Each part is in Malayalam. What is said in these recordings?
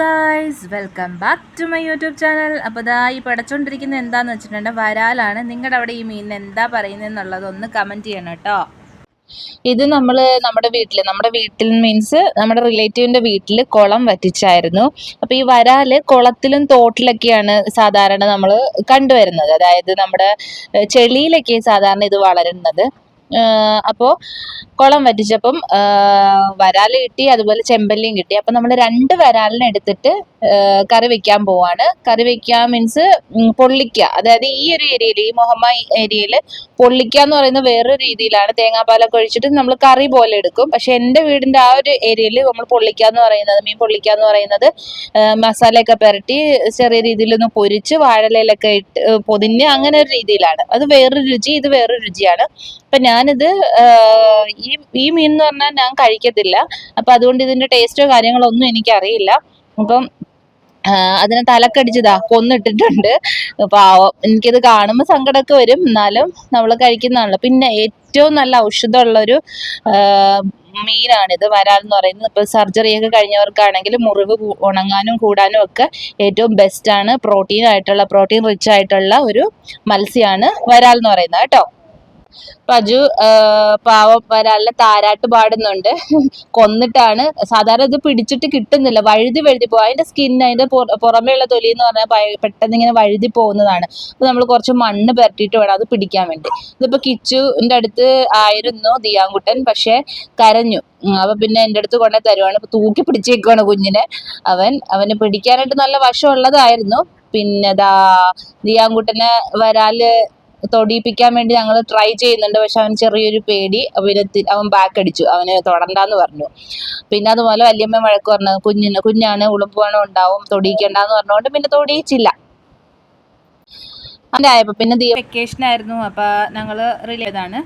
Guys welcome back to my YouTube channel അപ്പോൾ ഇതാ ഈ പടച്ചോണ്ടിരിക്കുന്നത് എന്താണെന്ന് വെച്ചിട്ടുണ്ടെങ്കിൽ വരാലാണ്. നിങ്ങളുടെ അവിടെ ഈ മീനിന് എന്താ പറയുന്നതെന്നുള്ളത് ഒന്ന് കമന്റ് ചെയ്യണം കേട്ടോ. ഇത് നമ്മൾ നമ്മുടെ വീട്ടിൽ നമ്മുടെ വീട്ടിൽ മീൻസ് നമ്മുടെ റിലേറ്റീവിന്റെ വീട്ടിൽ കുളം വറ്റിച്ചായിരുന്നു. അപ്പോൾ ഈ വരാൽ കുളത്തിലും തോട്ടിലൊക്കെയാണ് സാധാരണ നമ്മൾ കണ്ടുവരുന്നത്. അതായത് നമ്മുടെ ചെളിയിലൊക്കെ സാധാരണ ഇത് വളരുന്നത്. അപ്പോൾ കുളം വറ്റിച്ചപ്പം വരാൽ കിട്ടി അതുപോലെ ചെമ്പല്ലിയും കിട്ടി. അപ്പം നമ്മൾ രണ്ട് വരാലിനെ എടുത്തിട്ട് ആ, കറി വെക്കാൻ പോവാണ്. കറി വെക്കാൻ മീൻസ് പൊള്ളിക്ക. അതായത് ഈ ഒരു ഏരിയയിൽ ഈ മൊഹമ്മ ഏരിയയിൽ പൊള്ളിക്ക എന്ന് പറയുന്ന വേറൊരു രീതിയിലാണ് തേങ്ങാപ്പാലൊക്കെ ഒഴിച്ചിട്ട് നമ്മൾ കറി പോലെ എടുക്കും. പക്ഷെ എന്റെ വീടിന്റെ ആ ഒരു ഏരിയയിൽ നമ്മൾ പൊള്ളിക്ക എന്ന് പറയുന്നത് മീൻ പൊള്ളിക്ക എന്ന് പറയുന്നത് മസാലയൊക്കെ പുരട്ടി ചെറിയ രീതിയിലൊന്ന് പൊരിച്ച് വാഴലയിലൊക്കെ ഇട്ട് പൊതിഞ്ഞ് അങ്ങനെ ഒരു രീതിയിലാണ്. അത് വേറൊരു രുചി ഇത് വേറൊരു രുചിയാണ്. അപ്പം ഞാനിത് ഈ ഈ മീൻ എന്ന് പറഞ്ഞാൽ ഞാൻ കഴിക്കത്തില്ല. അപ്പം അതുകൊണ്ട് ഇതിന്റെ ടേസ്റ്റോ കാര്യങ്ങളോ ഒന്നും എനിക്കറിയില്ല. അപ്പം അതിനെ തലക്കടിച്ചതാ കൊന്നിട്ടിട്ടുണ്ട്. പാവം എനിക്കിത് കാണുമ്പോൾ സങ്കടമൊക്കെ വരും. എന്നാലും നമ്മൾ കഴിക്കുന്നതാണല്ലോ. പിന്നെ ഏറ്റവും നല്ല ഔഷധമുള്ളൊരു മീനാണിത് വരാൽ എന്ന് പറയുന്നത് ഇപ്പോൾ സർജറിയൊക്കെ കഴിഞ്ഞവർക്കാണെങ്കിൽ മുറിവ് ഉണങ്ങാനും കൂടാനും ഒക്കെ ഏറ്റവും ബെസ്റ്റ് ആണ്. പ്രോട്ടീൻ ആയിട്ടുള്ള പ്രോട്ടീൻ റിച്ച് ആയിട്ടുള്ള ഒരു മത്സ്യമാണ് വരാൽ എന്ന് പറയുന്നത്. കേട്ടോ? ആ, പാവം നല്ല താരാട്ട് പാടുന്നുണ്ട്. കൊന്നിട്ടാണ്. സാധാരണ ഇത് പിടിച്ചിട്ട് കിട്ടുന്നില്ല. വഴുതി വഴുതി പോകും അതിന്റെ സ്കിൻ അതിന്റെ ഉള്ള തൊലി എന്ന് പറഞ്ഞാൽ പെട്ടെന്ന് ഇങ്ങനെ വഴുതി പോകുന്നതാണ്. അപ്പൊ നമ്മൾ കുറച്ച് മണ്ണ് പെരട്ടിയിട്ട് വേണം അത് പിടിക്കാൻ വേണ്ടി. ഇതിപ്പോ കിച്ചുന്റെ അടുത്ത് ആയിരുന്നു ദിയാങ്കുട്ടൻ. പക്ഷെ കരഞ്ഞു. അപ്പൊ പിന്നെ എന്റെ അടുത്ത് കൊണ്ടേ തരുവാണ്. ഇപ്പൊ തൂക്കി പിടിച്ചേക്കുവാണ് കുഞ്ഞിനെ. അവൻ അവന് പിടിക്കാനായിട്ട് നല്ല വശമുള്ളതായിരുന്നു പിന്നെ ദാ ദിയാങ്കുട്ടനെ വരാൽ തൊടിയിപ്പിക്കാൻ വേണ്ടി ഞങ്ങൾ ട്രൈ ചെയ്യുന്നുണ്ട്. പക്ഷെ അവന് ചെറിയൊരു പേടി. അവന് അവൻ ബാക്ക് അടിച്ചു. അവന് തൊടണ്ടെന്ന് പറഞ്ഞു. പിന്നെ അതുപോലെ വല്യമ്മ വഴക്ക് പറഞ്ഞു. കുഞ്ഞിന് കുഞ്ഞാണ് ഉളുമ്പുവാണ് ഉണ്ടാവും തൊടിയിക്കണ്ടെന്ന് പറഞ്ഞുകൊണ്ട് പിന്നെ തൊടിയിച്ചില്ല. അങ്ങനെ ആയപ്പോ പിന്നെ വെക്കേഷൻ ആയിരുന്നു. അപ്പൊ ഞങ്ങൾ റിലേതാണ്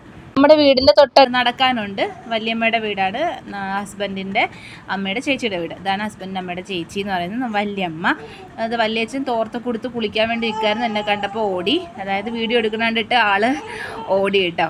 നമ്മുടെ വീടിന്റെ തൊട്ട് നടക്കാനുണ്ട്. വല്യമ്മയുടെ വീടാണ്. ഹസ്ബൻഡിന്റെ അമ്മയുടെ ചേച്ചിയുടെ വീട്. ഇതാണ് ഹസ്ബൻഡിന്റെ അമ്മയുടെ ചേച്ചി എന്ന് പറയുന്നത് വല്യമ്മ. അത് വല്യച്ഛൻ തോർത്ത് കൊടുത്ത് കുളിക്കാൻ വേണ്ടി നിൽക്കായിരുന്നു. എന്നെ കണ്ടപ്പോൾ ഓടി. അതായത് വീഡിയോ എടുക്കണണ്ടിട്ട് ആൾ ഓടി കേട്ടോ.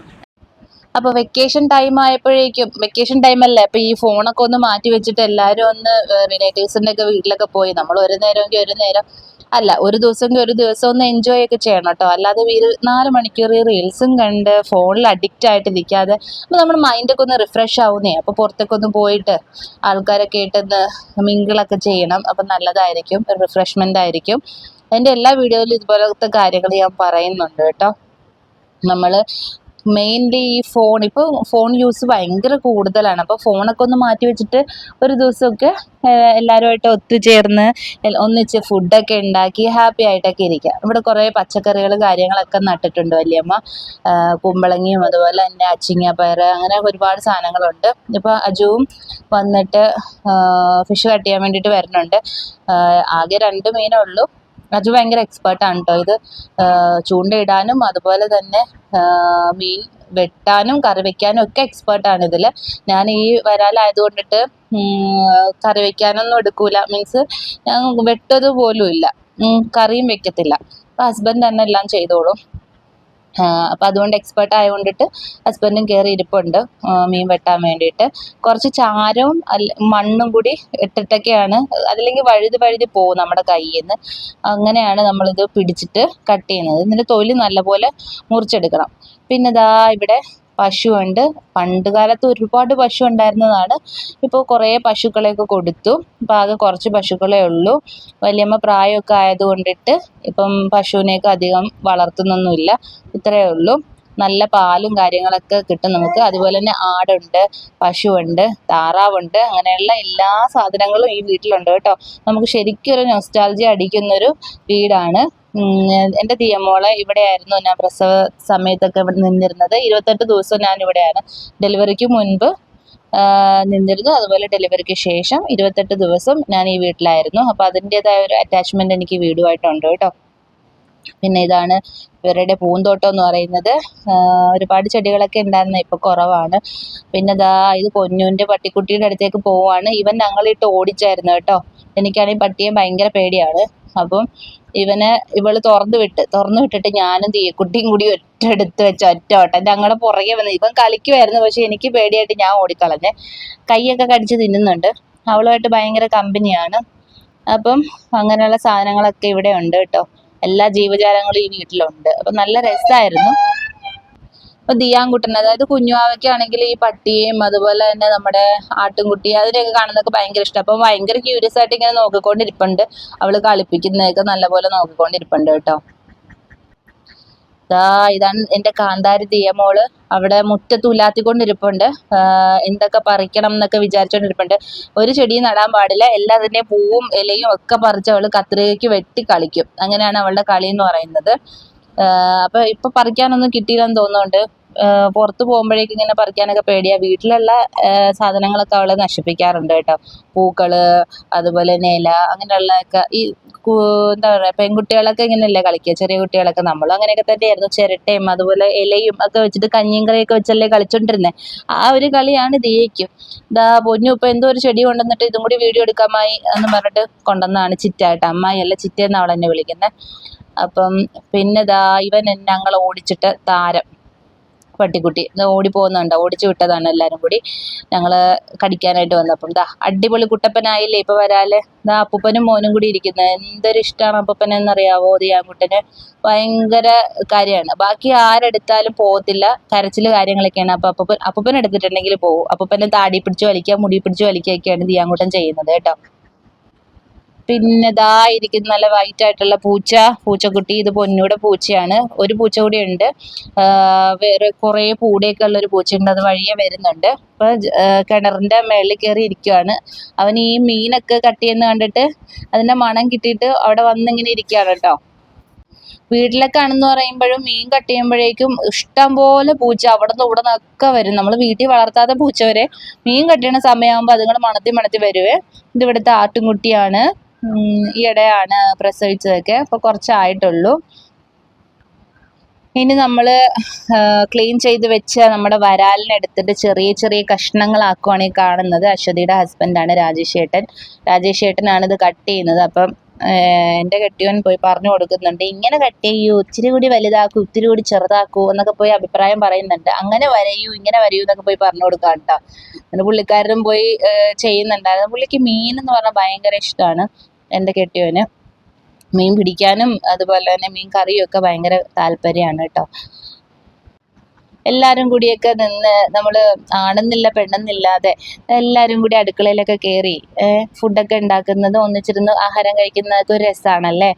അപ്പോൾ വെക്കേഷൻ ടൈം ആയപ്പോഴേക്കും വെക്കേഷൻ ടൈം അല്ലേ അപ്പൊ ഈ ഫോണൊക്കെ ഒന്ന് മാറ്റി വെച്ചിട്ട് എല്ലാവരും ഒന്ന് റിലേറ്റീവ്സിന്റെ ഒക്കെ വീട്ടിലൊക്കെ പോയി. നമ്മൾ ഒരു നേരമെങ്കിൽ ഒരു നേരം അല്ല ഒരു ദിവസം ഒരു ദിവസം ഒന്ന് എൻജോയ് ഒക്കെ ചെയ്യണം കേട്ടോ. അല്ലാതെ നാല് മണിക്കൂർ ഈ റീൽസും കണ്ട് ഫോണിൽ അഡിക്റ്റ് ആയിട്ട് നിൽക്കാതെ അപ്പോൾ നമ്മുടെ മൈൻഡൊക്കെ ഒന്ന് റിഫ്രഷ് ആവുന്നേ. അപ്പോൾ പുറത്തൊക്കെ ഒന്ന് പോയിട്ട് ആൾക്കാരൊക്കെ ആയിട്ടൊന്ന് മിങ്കിളൊക്കെ ചെയ്യണം. അപ്പം നല്ലതായിരിക്കും. റിഫ്രഷ്മെന്റ് ആയിരിക്കും. എന്റെ എല്ലാ വീഡിയോയിലും ഇതുപോലത്തെ കാര്യങ്ങൾ ഞാൻ പറയുന്നുണ്ട് കേട്ടോ. നമ്മൾ മെയിൻലി ഈ ഫോൺ ഇപ്പോൾ ഫോൺ യൂസ് ഭയങ്കര കൂടുതലാണ്. അപ്പോൾ ഫോണൊക്കെ ഒന്ന് മാറ്റി വെച്ചിട്ട് ഒരു ദിവസമൊക്കെ എല്ലാവരുമായിട്ട് ഒത്തുചേർന്ന് ഒന്നിച്ച് ഫുഡൊക്കെ ഉണ്ടാക്കി ഹാപ്പി ആയിട്ടൊക്കെ ഇരിക്കുക ഇവിടെ കുറേ പച്ചക്കറികൾ കാര്യങ്ങളൊക്കെ നട്ടിട്ടുണ്ട് വല്യമ്മ. കുമ്പളങ്ങിയും അതുപോലെ തന്നെ അച്ചിങ്ങ പയർ അങ്ങനെ ഒരുപാട് സാധനങ്ങളുണ്ട്. ഇപ്പോൾ അജുവും വന്നിട്ട് ഫിഷ് കട്ട് ചെയ്യാൻ വേണ്ടിയിട്ട് വരുന്നുണ്ട്. ആകെ രണ്ട് മീനേ ഉള്ളൂ. അജു ഭയങ്കര എക്സ്പേർട്ടാണ് കേട്ടോ ഇത് ചൂണ്ടയിടാനും അതുപോലെ തന്നെ മീൻ വെട്ടാനും കറി വെക്കാനും ഒക്കെ എക്സ്പേർട്ടാണ് ഇതിൽ ഞാൻ ഈ വരാലായത് കൊണ്ടിട്ട് കറി വെക്കാനൊന്നും എടുക്കൂല. മീൻസ് ഞാൻ വെട്ടത് പോലും ഇല്ല. കറിയും വെക്കത്തില്ല. അപ്പം ഹസ്ബൻഡ് തന്നെ എല്ലാം ചെയ്തോളും. അപ്പം അതുകൊണ്ട് എക്സ്പേർട്ട് ആയതുകൊണ്ടിട്ട് ഹസ്ബൻഡും കയറി ഇരിപ്പുണ്ട്. മീൻ വെട്ടാൻ വേണ്ടിയിട്ട്. കുറച്ച് ചാരവും മണ്ണും കൂടി ഇട്ടിട്ടൊക്കെയാണ് അതില്ലെങ്കിൽ വഴുതി വഴുതി പോകും നമ്മുടെ കയ്യിൽ നിന്ന് അങ്ങനെയാണ് നമ്മളിത് പിടിച്ചിട്ട് കട്ട് ചെയ്യുന്നത്. ഇതിന്റെ തൊലി നല്ലപോലെ മുറിച്ചെടുക്കണം. പിന്നെ ഇതാ ഇവിടെ പശുവുണ്ട്. പണ്ട് കാലത്ത് ഒരുപാട് പശു ഉണ്ടായിരുന്നതാണ്. ഇപ്പോൾ കുറേ പശുക്കളെയൊക്കെ കൊടുത്തു. ഇപ്പം ആകെ കുറച്ച് പശുക്കളേ ഉള്ളൂ. വലിയമ്മ പ്രായമൊക്കെ ആയതുകൊണ്ടിട്ട് ഇപ്പം പശുവിനെയൊക്കെ അധികം വളർത്തുന്നൊന്നുമില്ല. ഇത്രയേ ഉള്ളൂ. നല്ല പാലും കാര്യങ്ങളൊക്കെ കിട്ടും നമുക്ക്. അതുപോലെ തന്നെ ആടുണ്ട് പശുവുണ്ട് താറാവുണ്ട്. അങ്ങനെയുള്ള എല്ലാ സാധനങ്ങളും ഈ വീട്ടിലുണ്ട് കേട്ടോ. നമുക്ക് ശരിക്കും ഒരു നൊസ്റ്റാൾജി അടിക്കുന്നൊരു വീടാണ്. എന്റെ ഇവിടെ ഇവിടെയായിരുന്നു. ഞാൻ പ്രസവ സമയത്തൊക്കെ ഇവിടെ നിന്നിരുന്നത്. ഇരുപത്തെട്ട് ദിവസം ഞാൻ ഇവിടെയാണ്. ഡെലിവറിക്ക് മുൻപ് നിന്നിരുന്നു. അതുപോലെ ഡെലിവറിക്ക് ശേഷം ഇരുപത്തെട്ട് ദിവസം ഞാൻ ഈ വീട്ടിലായിരുന്നു. അപ്പോൾ അതിന്റെതായ ഒരു അറ്റാച്ച്മെന്റ് എനിക്ക് വീടുമായിട്ടുണ്ട് കേട്ടോ. പിന്നെ ഇതാണ് ഇവരുടെ പൂന്തോട്ടം എന്ന് പറയുന്നത്. ഒരുപാട് ചെടികളൊക്കെ ഉണ്ടായിരുന്നു. ഇപ്പോൾ കുറവാണ്. പിന്നെ ദാ ഇത് പൊന്നൂന്റെ പട്ടിക്കുട്ടിയുടെ അടുത്തേക്ക് പോവാണ്. ഇവൻ ഞങ്ങളിട്ട് ഓടിച്ചായിരുന്നു കേട്ടോ. എനിക്കാണെങ്കിൽ പട്ടിയെ ഭയങ്കര പേടിയാണ്. അപ്പം ഇവനെ ഇവൾ തുറന്നു വിട്ട് തുറന്നു വിട്ടിട്ട് ഞാനും തീയക്കുട്ടിയും കൂടി ഒറ്റ എടുത്ത് വെച്ച ഒറ്റ ഓട്ടം ഞങ്ങളുടെ പുറകെ വന്ന് ഇവൻ കളിക്കുമായിരുന്നു പക്ഷെ എനിക്ക് പേടിയായിട്ട് ഞാൻ ഓടിക്കളഞ്ഞ് കൈയൊക്കെ കടിച്ച് തിന്നുന്നുണ്ട്. അവളുമായിട്ട് ഭയങ്കര കമ്പനിയാണ്. അപ്പം അങ്ങനെയുള്ള സാധനങ്ങളൊക്കെ ഇവിടെ ഉണ്ട് കേട്ടോ. എല്ലാ ജീവജാലങ്ങളും ഈ വീട്ടിലുണ്ട്. അപ്പം നല്ല രസമായിരുന്നു അപ്പൊ ദിയാൻകുട്ടൻ അതായത് കുഞ്ഞുവാവയ്ക്കാണെങ്കിൽ ഈ പട്ടിയും അതുപോലെ തന്നെ നമ്മുടെ ആട്ടുംകുട്ടി അതിനെയൊക്കെ കാണുന്നതൊക്കെ ഭയങ്കര ഇഷ്ടം. അപ്പം ഭയങ്കര ക്യൂരിയസ് ആയിട്ട് ഇങ്ങനെ നോക്കിക്കൊണ്ടിരിപ്പുണ്ട്. അവൾ കളിപ്പിക്കുന്നതൊക്കെ നല്ലപോലെ നോക്കിക്കൊണ്ടിരിപ്പുണ്ട് കേട്ടോ. ദാ ഇതാണ് എന്റെ കാന്താരി ദിയമോൾ അവിടെ മുറ്റത്ത് ഉലാത്തിക്കൊണ്ടിരിപ്പുണ്ട്. എന്തൊക്കെ പറിക്കണം എന്നൊക്കെ വിചാരിച്ചോണ്ടിരിപ്പുണ്ട്. ഒരു ചെടി നടാൻ പാടില്ല. എല്ലാത്തിന്റെയും പൂവും ഇലയും ഒക്കെ പറിച്ച് അവൾ കത്രികയ്ക്ക് വെട്ടി കളിക്കും. അങ്ങനെയാണ് അവളുടെ കളി എന്ന് പറയുന്നത്. അപ്പൊ ഇപ്പൊ പറിക്കാനൊന്നും കിട്ടിയില്ലെന്ന് തോന്നുന്നുണ്ട്. പുറത്ത് പോകുമ്പോഴേക്കും ഇങ്ങനെ പറിക്കാനൊക്കെ പേടിയാ. വീട്ടിലുള്ള സാധനങ്ങളൊക്കെ അവൾ നശിപ്പിക്കാറുണ്ട് കേട്ടോ. പൂക്കൾ അതുപോലെ ഇല അങ്ങനെയുള്ളതൊക്കെ. ഈ എന്താ പറയുക പെൺകുട്ടികളൊക്കെ ഇങ്ങനെയല്ലേ കളിക്കുക? ചെറിയ കുട്ടികളൊക്കെ. നമ്മൾ അങ്ങനെയൊക്കെ തന്നെയായിരുന്നു. ചിരട്ടയും അതുപോലെ ഇലയും ഒക്കെ വെച്ചിട്ട് കഞ്ഞിയും കറിയൊക്കെ വെച്ചല്ലേ കളിച്ചോണ്ടിരുന്നത് ആ ഒരു കളിയാണ് ദിയയ്ക്കും. ഇതാ പൊന്നു ഇപ്പൊ എന്തോ ഒരു ചെടി കൊണ്ടുവന്നിട്ട് ഇതും കൂടി വീഡിയോ എടുക്കാമായി എന്ന് പറഞ്ഞിട്ട് കൊണ്ടുവന്നാണ് ചിറ്റായിട്ട് അമ്മായി അല്ല ചിറ്റയെന്ന് അവളെന്നെ വിളിക്കുന്നത് അപ്പം പിന്നെ ദാ ഇവൻ ഞങ്ങൾ ഓടിച്ചിട്ട് താരം പട്ടിക്കുട്ടി. ഓടി ഓടിപ്പോകുന്നുണ്ട് ഓടിച്ചു വിട്ടതാണ് എല്ലാവരും കൂടി. ഞങ്ങൾ കടിക്കാനായിട്ട് വന്നപ്പം ദാ അടിപൊളി കുട്ടപ്പനായില്ലേ ഇപ്പം വരാൽ? ദാ അപ്പൂപ്പനും മോനും കൂടി ഇരിക്കുന്നത് എന്തൊരു ഇഷ്ടമാണ് അപ്പൂപ്പനെന്നറിയാവോ ദിയാൻകുട്ടന് ഭയങ്കര കാര്യമാണ്. ബാക്കി ആരെടുത്താലും പോകത്തില്ല. കരച്ചിൽ കാര്യങ്ങളൊക്കെയാണ്. അപ്പം അപ്പൂപ്പൻ അപ്പൂപ്പൻ എടുത്തിട്ടുണ്ടെങ്കിൽ പോകും അപ്പൂപ്പനെ താടി പിടിച്ച് വലിക്കുക മുടി പിടിച്ച് വലിക്കുകയൊക്കെയാണ് ദിയാൻകുട്ടൻ ചെയ്യുന്നത് കേട്ടോ. പിന്നെ ദാ ഇരിക്കുന്ന നല്ല വൈറ്റ് ആയിട്ടുള്ള പൂച്ച. പൂച്ചക്കുട്ടി ഇത് പൊന്നൂടെ പൂച്ചയാണ്. ഒരു പൂച്ച കൂടി ഉണ്ട് വേറെ കുറേ പൂടെയൊക്കെ ഒരു പൂച്ചയുണ്ട്. അത് വഴിയെ വരുന്നുണ്ട്. അപ്പോൾ കിണറിന്റെ മേളിൽ കയറി ഇരിക്കുകയാണ് അവൻ ഈ മീനൊക്കെ കട്ട് ചെയ്യുന്ന കണ്ടിട്ട് അതിന്റെ മണം കിട്ടിയിട്ട് അവിടെ വന്നിങ്ങനെ ഇരിക്കുകയാണ് കേട്ടോ. വീട്ടിലൊക്കെ ആണെന്ന് പറയുമ്പോഴും മീൻ കട്ട് ചെയ്യുമ്പോഴേക്കും ഇഷ്ടം പോലെ പൂച്ച അവിടെ നിന്ന് ഇവിടെ നിന്നൊക്കെ വരും. നമ്മൾ വീട്ടിൽ വളർത്താത്ത പൂച്ച വരെ മീൻ കട്ട് ചെയ്യുന്ന സമയമാകുമ്പോൾ അതുങ്ങൾ മണത്തി മണത്തി വരുവേ. ഇത് ഇവിടുത്തെ ആട്ടുംകുട്ടിയാണ്. ഈയിടെയാണ് പ്രസവിച്ചതൊക്കെ. അപ്പോൾ കുറച്ചായിട്ടുള്ളൂ. ഇനി നമ്മൾ ക്ലീൻ ചെയ്ത് വെച്ച നമ്മുടെ വരാലിനെ എടുത്തിട്ട് ചെറിയ ചെറിയ കഷ്ണങ്ങളാക്കുവാണ് ഈ കാണുന്നത്. അശ്വതിയുടെ ഹസ്ബൻഡാണ് രാജേഷ് ഏട്ടൻ. രാജേഷ് ഏട്ടനാണ് ഇത് കട്ട് ചെയ്യുന്നത്. അപ്പം എന്റെ കെട്ടിയവൻ പോയി പറഞ്ഞു കൊടുക്കുന്നുണ്ട് ഇങ്ങനെ കട്ട് ചെയ്യൂ. ഒത്തിരി കൂടി വലുതാക്കൂ ഇത്തിരി കൂടി ചെറുതാക്കൂ എന്നൊക്കെ പോയി അഭിപ്രായം പറയുന്നുണ്ട്. അങ്ങനെ വരയൂ ഇങ്ങനെ വരയൂ എന്നൊക്കെ പോയി പറഞ്ഞു കൊടുക്കാം കേട്ടോ അങ്ങനെ പുള്ളിക്കാരനും പോയി ചെയ്യുന്നുണ്ടായിരുന്നു പുള്ളിക്ക് മീൻ എന്ന് പറഞ്ഞാൽ ഭയങ്കര ഇഷ്ടമാണ് എന്റെ കെട്ടിയവന് മീൻ പിടിക്കാനും അതുപോലെ തന്നെ മീൻ കറിയൊക്കെ ഭയങ്കര താല്പര്യമാണ് കേട്ടോ. എല്ലാവരും കൂടിയൊക്കെ നിന്ന് നമ്മൾ ആണെന്നില്ല പെണ്ണെന്നില്ലാതെ എല്ലാവരും കൂടി അടുക്കളയിലൊക്കെ കയറി ഫുഡൊക്കെ ഉണ്ടാക്കുന്നത് ഒന്നിച്ചിരുന്ന് ആഹാരം കഴിക്കുന്നതൊക്കെ ഒരു രസമാണല്ലേ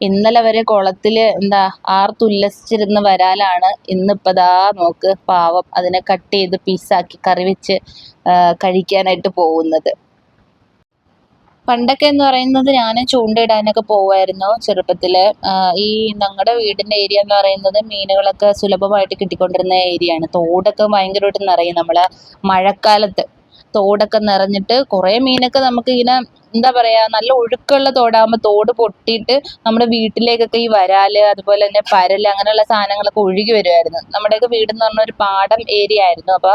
ഇന്നലെ വരെ കുളത്തിൽ എന്താ ആർത്തുല്ലസിച്ചിരുന്ന് വരാലാണ് ഇന്നിപ്പോൾ ദാ നോക്ക് പാവം അതിനെ കട്ട് ചെയ്ത് പീസാക്കി കറി വെച്ച് കഴിക്കാനായിട്ട് പോകുന്നത്. പണ്ടൊക്കെ എന്ന് പറയുന്നത് ഞാൻ ചൂണ്ടയിടാനൊക്കെ പോവായിരുന്നു ചെറുപ്പത്തിൽ ഈ ഞങ്ങളുടെ വീടിന്റെ ഏരിയ എന്ന് പറയുന്നത് മീനുകളൊക്കെ സുലഭമായിട്ട് കിട്ടിക്കൊണ്ടിരുന്ന ഏരിയയാണ്. തോടൊക്കെ ഭയങ്കരമായിട്ട് നിറയും നമ്മൾ മഴക്കാലത്ത്. തോടൊക്കെ നിറഞ്ഞിട്ട് കുറേ മീനൊക്കെ നമുക്കിങ്ങനെ എന്താ പറയാ നല്ല ഒഴുക്കുള്ള തോടാകുമ്പോൾ തോട് പൊട്ടിയിട്ട് നമ്മുടെ വീട്ടിലേക്കൊക്കെ ഈ വരാൽ അതുപോലെ തന്നെ പരൽ അങ്ങനെയുള്ള സാധനങ്ങളൊക്കെ ഒഴുകി വരുമായിരുന്നു നമ്മുടെയൊക്കെ വീട് എന്ന് പറഞ്ഞാൽ ഒരു പാടം ഏരിയ ആയിരുന്നു. അപ്പോൾ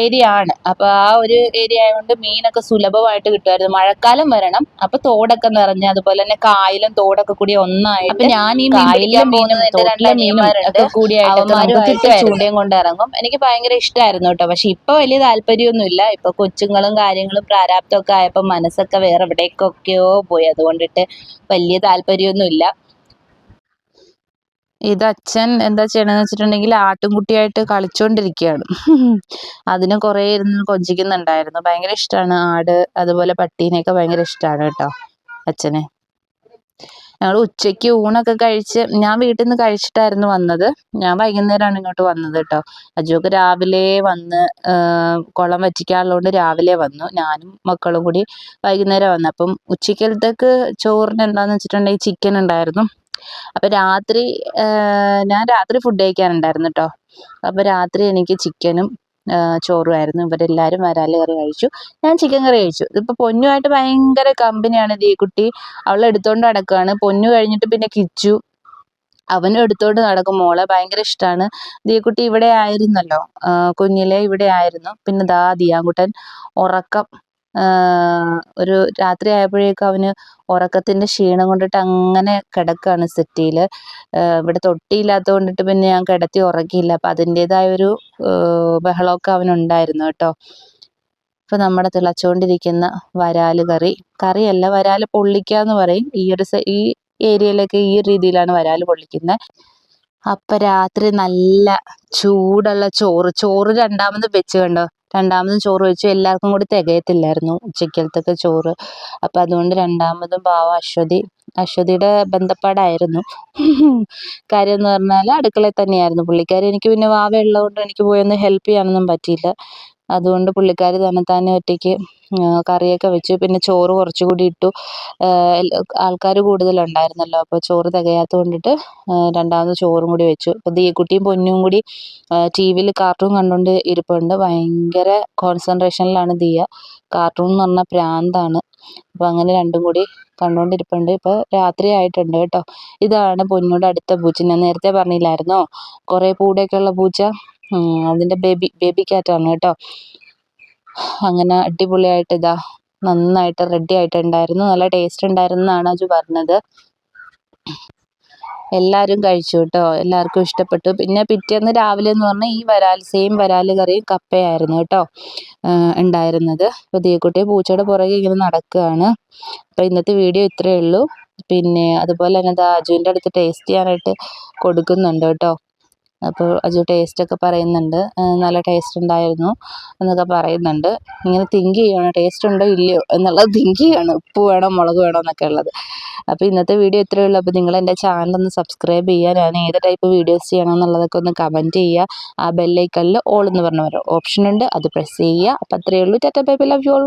ഏരിയ ആണ്. അപ്പോൾ ആ ഒരു ഏരിയ ആയതുകൊണ്ട് മീനൊക്കെ സുലഭമായിട്ട് കിട്ടുമായിരുന്നു മഴക്കാലം വരണം. അപ്പോൾ തോടൊക്കെ നിറഞ്ഞ് അതുപോലെ തന്നെ കായലും തോടൊക്കെ കൂടി ഒന്നായിട്ട് അപ്പോൾ ഞാൻ ഈ കായലിലും മീനും രണ്ട് അനിയന്മാരുണ്ട്. കൂടിയായിട്ട് ചൂണ്ടയും കൊണ്ട് ഇറങ്ങും. എനിക്ക് ഭയങ്കര ഇഷ്ടമായിരുന്നു കേട്ടോ. പക്ഷെ ഇപ്പൊ വലിയ താല്പര്യമൊന്നുമില്ല. ഇപ്പൊ കൊച്ചുങ്ങളും കാര്യങ്ങളും പ്രാരാബ്ദമൊക്കെ ആയപ്പോൾ മനസ്സൊക്കെ വേറെ എവിടേക്കൊക്കെയോ പോയി. അതുകൊണ്ടിട്ട് വലിയ താല്പര്യമൊന്നുമില്ല. ഇത് അച്ഛൻ എന്താ ചെയ്യണമെന്ന് വെച്ചിട്ടുണ്ടെങ്കിൽ ആട്ടുംകുട്ടിയായിട്ട് കളിച്ചുകൊണ്ടിരിക്കുകയാണ് അതിന് കുറേ ഇരുന്ന് കൊഞ്ചിക്കുന്നുണ്ടായിരുന്നു. ഭയങ്കര ഇഷ്ടമാണ് ആട് അതുപോലെ പട്ടീനെയൊക്കെ ഭയങ്കര ഇഷ്ടമാണ് കേട്ടോ അച്ഛനെ. ഞങ്ങൾ ഉച്ചയ്ക്ക് ഊണൊക്കെ കഴിച്ച് ഞാൻ വീട്ടിൽ നിന്ന് കഴിച്ചിട്ടായിരുന്നു വന്നത്. ഞാൻ വൈകുന്നേരമാണ് ഇങ്ങോട്ട് വന്നത് കേട്ടോ. അജുവൊക്കെ രാവിലെ വന്ന് കുളം വറ്റിക്കാനുള്ളതുകൊണ്ട് രാവിലെ വന്നു. ഞാനും മക്കളും കൂടി വൈകുന്നേരം വന്നു. അപ്പം ഉച്ചക്കലത്തേക്ക് ചോറിന് എന്താന്ന് വെച്ചിട്ടുണ്ടെങ്കിൽ ചിക്കൻ ഉണ്ടായിരുന്നു. അപ്പം രാത്രി ഞാൻ രാത്രി ഫുഡ് കഴിക്കാനുണ്ടായിരുന്നു കേട്ടോ. അപ്പോൾ രാത്രി എനിക്ക് ചിക്കനും ചോറുമായിരുന്നു. ഇവരെല്ലാവരും വരാൽ കറി കഴിച്ചു. ഞാൻ ചിക്കൻ കറി കഴിച്ചു. ഇതിപ്പോൾ പൊന്നുമായിട്ട് ഭയങ്കര കമ്പനിയാണ് കുട്ടി അവൾ എടുത്തോണ്ട് നടക്കുകയാണ് പൊന്നു കഴിഞ്ഞിട്ട് പിന്നെ കിച്ചു. അവനും എടുത്തോണ്ട് നടക്കും. മോളെ ഭയങ്കര ഇഷ്ടമാണ് ദീക്കുട്ടി ഇവിടെ ആയിരുന്നല്ലോ. കുഞ്ഞിലെ ഇവിടെ ആയിരുന്നു. പിന്നെ ദാ ദിയാങ്കുട്ടൻ. ഉറക്കം. ഒരു രാത്രി ആയപ്പോഴേക്കും അവന് ഉറക്കത്തിന്റെ ക്ഷീണം കൊണ്ടിട്ട് അങ്ങനെ കിടക്കുകയാണ് സെറ്റിയിൽ ഇവിടെ തൊട്ടിയില്ലാത്തത് കൊണ്ടിട്ട് പിന്നെ ഞാൻ കിടത്തി ഉറക്കിയില്ല അപ്പം അതിന്റേതായൊരു ബഹളമൊക്കെ അവനുണ്ടായിരുന്നു കേട്ടോ. ഇപ്പം നമ്മുടെ തിളച്ചുകൊണ്ടിരിക്കുന്ന വരാൽ കറി. കറിയല്ല വരാൽ പൊള്ളിക്കുക എന്ന് പറയും. ഈ ഒരു ഈ ഏരിയയിലൊക്കെ ഈ രീതിയിലാണ് വരാൽ പൊള്ളിക്കുന്നത് അപ്പം രാത്രി നല്ല ചൂടുള്ള ചോറ് ചോറ് രണ്ടാമത് വെച്ച് കണ്ടോ? രണ്ടാമതും ചോറ് വെച്ചു. എല്ലാവർക്കും കൂടി തികയത്തില്ലായിരുന്നു ഉച്ചക്കലത്തേക്ക് ചോറ്. അപ്പം അതുകൊണ്ട് രണ്ടാമതും പാവം അശ്വതി. അശ്വതിയുടെ ബന്ധപ്പാടായിരുന്നു. കാര്യം എന്ന് പറഞ്ഞാൽ അടുക്കളയിൽ തന്നെയായിരുന്നു. പുള്ളിക്കാരി എനിക്ക് പിന്നെ വാവ ഉള്ളതുകൊണ്ട് എനിക്ക് പോയി ഒന്ന് ഹെൽപ്പ് ചെയ്യാനൊന്നും പറ്റിയില്ല. അതുകൊണ്ട് പുള്ളിക്കാരി തന്നെത്താനെ ഒറ്റയ്ക്ക് കറിയൊക്കെ വെച്ചു. പിന്നെ ചോറ് കുറച്ചു കൂടി ഇട്ടു ആൾക്കാർ കൂടുതലുണ്ടായിരുന്നല്ലോ. അപ്പോൾ ചോറ് തികയാത്തത് കൊണ്ടിട്ട് രണ്ടാമത് ചോറും കൂടി വെച്ചു. അപ്പോൾ ദീക്കുട്ടിയും പൊന്നും കൂടി ടി വിയിൽ കാർട്ടൂൺ കണ്ടുകൊണ്ട് ഇരിപ്പുണ്ട്. ഭയങ്കര കോൺസെൻട്രേഷനിലാണ് ദിയ. കാർട്ടൂൺ എന്ന് പറഞ്ഞാൽ പ്രാന്താണ്. അപ്പോൾ അങ്ങനെ രണ്ടും കൂടി കണ്ടുകൊണ്ടിരിപ്പുണ്ട് ഇപ്പോൾ രാത്രി ആയിട്ടുണ്ട് കേട്ടോ. ഇതാണ് പൊന്നോട് അടുത്ത പൂച്ച. ഞാൻ നേരത്തെ പറഞ്ഞില്ലായിരുന്നോ? കുറേ ഉള്ള പൂച്ച. അതിന്റെ ബേബി ബേബി ക്യാറ്റാണ് കേട്ടോ. അങ്ങനെ അടിപൊളിയായിട്ട് ഇതാ നന്നായിട്ട് റെഡി ആയിട്ടുണ്ടായിരുന്നു. നല്ല ടേസ്റ്റ് ഉണ്ടായിരുന്നു എന്നാണ് അജു പറഞ്ഞത്. എല്ലാവരും കഴിച്ചു കേട്ടോ. എല്ലാവർക്കും ഇഷ്ടപ്പെട്ടു. പിന്നെ പിറ്റേന്ന് രാവിലെ എന്ന് പറഞ്ഞാൽ ഈ വരാൽ സെയിം വരാൽ കറിയും കപ്പയായിരുന്നു കേട്ടോ ഉണ്ടായിരുന്നത്. അപ്പോൾ ദീക്കുട്ടി പൂച്ചയുടെ പുറകെ ഇങ്ങനെ നടക്കുകയാണ്. അപ്പോൾ ഇന്നത്തെ വീഡിയോ ഇത്രയേ ഉള്ളൂ. പിന്നെ അതുപോലെ തന്നെ അജുവിന്റെ അടുത്ത് ടേസ്റ്റ് ചെയ്യാനായിട്ട് കൊടുക്കുന്നുണ്ട് കേട്ടോ. അപ്പോൾ അജു ടേസ്റ്റൊക്കെ പറയുന്നുണ്ട്. നല്ല ടേസ്റ്റ് ഉണ്ടായിരുന്നു എന്നൊക്കെ പറയുന്നുണ്ട്. ഇങ്ങനെ തിങ്ക് ചെയ്യുകയാണ് ടേസ്റ്റ് ഉണ്ടോ ഇല്ലയോ എന്നുള്ളത് തിങ്ക് ചെയ്യുകയാണ് ഉപ്പ് വേണോ മുളക് വേണോ എന്നൊക്കെ ഉള്ളത്. അപ്പോൾ ഇന്നത്തെ വീഡിയോ ഇത്രയേ ഉള്ളൂ. അപ്പോൾ നിങ്ങൾ എന്റെ ചാനൽ ഒന്ന് സബ്സ്ക്രൈബ് ചെയ്യുക. ഞാൻ ഏത് ടൈപ്പ് വീഡിയോസ് ചെയ്യണം എന്നുള്ളതൊക്കെ ഒന്ന് കമന്റ് ചെയ്യുക. ആ ബെല്ലൈക്കണിൽ ഓൾ എന്ന് പറഞ്ഞ ഓപ്ഷൻ ഉണ്ട്. അത് പ്രസ് ചെയ്യുക. അപ്പോൾ അത്രയേ ഉള്ളൂ. Tata bye bye love you all